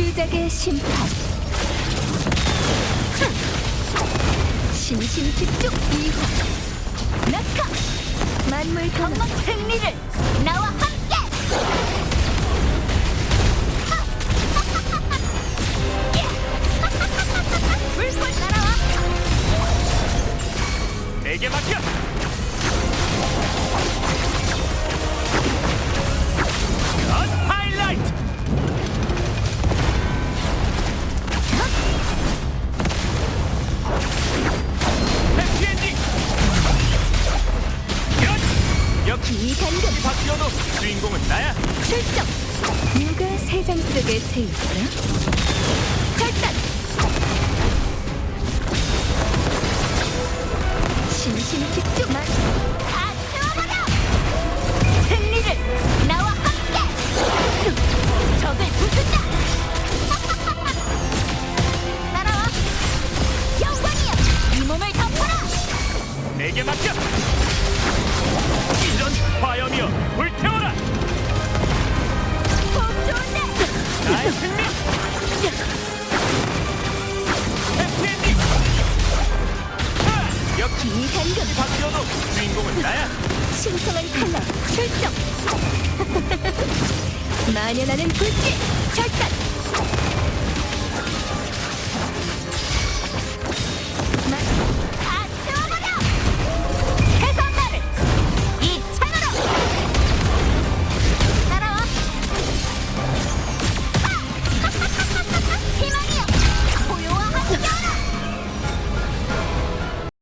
주작의 심판. 신심 집중 이화 낙하. 만물 강막 승리를 나와 함께! 물불 날아와. 내게 맡겨. 이 단금 바뀌어도 주인공은 나야. 출정 누가 세상 속에 새일까 이 단금 바뀌어도 주인공은 나야. 신성한 칼날 출정 만연하는 불길 절단